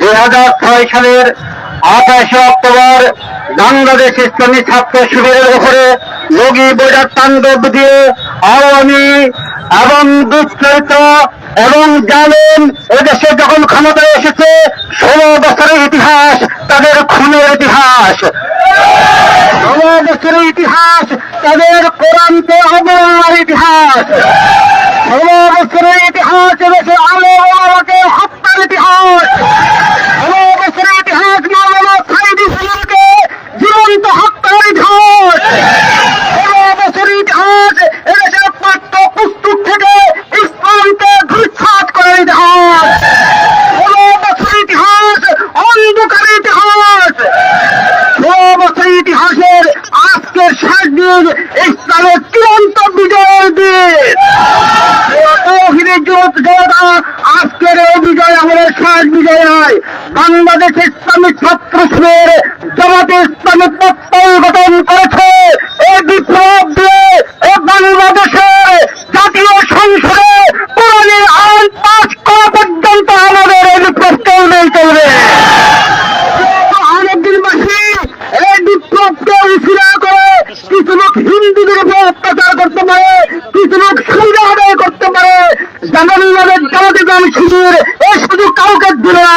দুই হাজার ছয় সালের আঠাশে অক্টোবর বাংলাদেশ ইসলামী ছাত্র শিবিরের উপরে লগি বৈরাট তাণ্ডব দিয়ে আওয়ামী এবং দুষ্কৃত এবং জালেন এদেশে যখন ক্ষমতায় এসেছে, ষোলো বছরের ইতিহাস তাদের খুনের ইতিহাস। ষোলো বছরের ইতিহাস তাদের কোরআনকে অবমাননার ইতিহাস ষোলো বছরের ইতিহাস এদেশে আলো আমাকে হত্যার ইতিহাস ষোলো বছরের ইতিহাস মাওলানা সাইদ ইসলামকে জীবন্ত হত্যার ইতিহাস ষোলো বছরের ইতিহাস এদেশের পাঠ্য পুস্তক থেকে ইসলামকে ধূলিসাৎ করার ইতিহাস ষোলো বছরের ইতিহাস অন্ধকার ইতিহাস ষোলো বছর ইতিহাসের আজকের শেষ দিন ইসলামের চূড়ান্ত বিজয়ের দিন। আজকের এই বিজয় আমাদের শেষ বিজয় হয় বাংলাদেশ ইসলামী ছাত্র জমাতে ইসলামী প্রত্যয় গঠন করেছে। অত্যাচার করতে পারে কিছু লোক সুবিধা আদায় করতে পারে। জানান জামাতে চান শিবির এই সুযোগ কাউকে দিল না।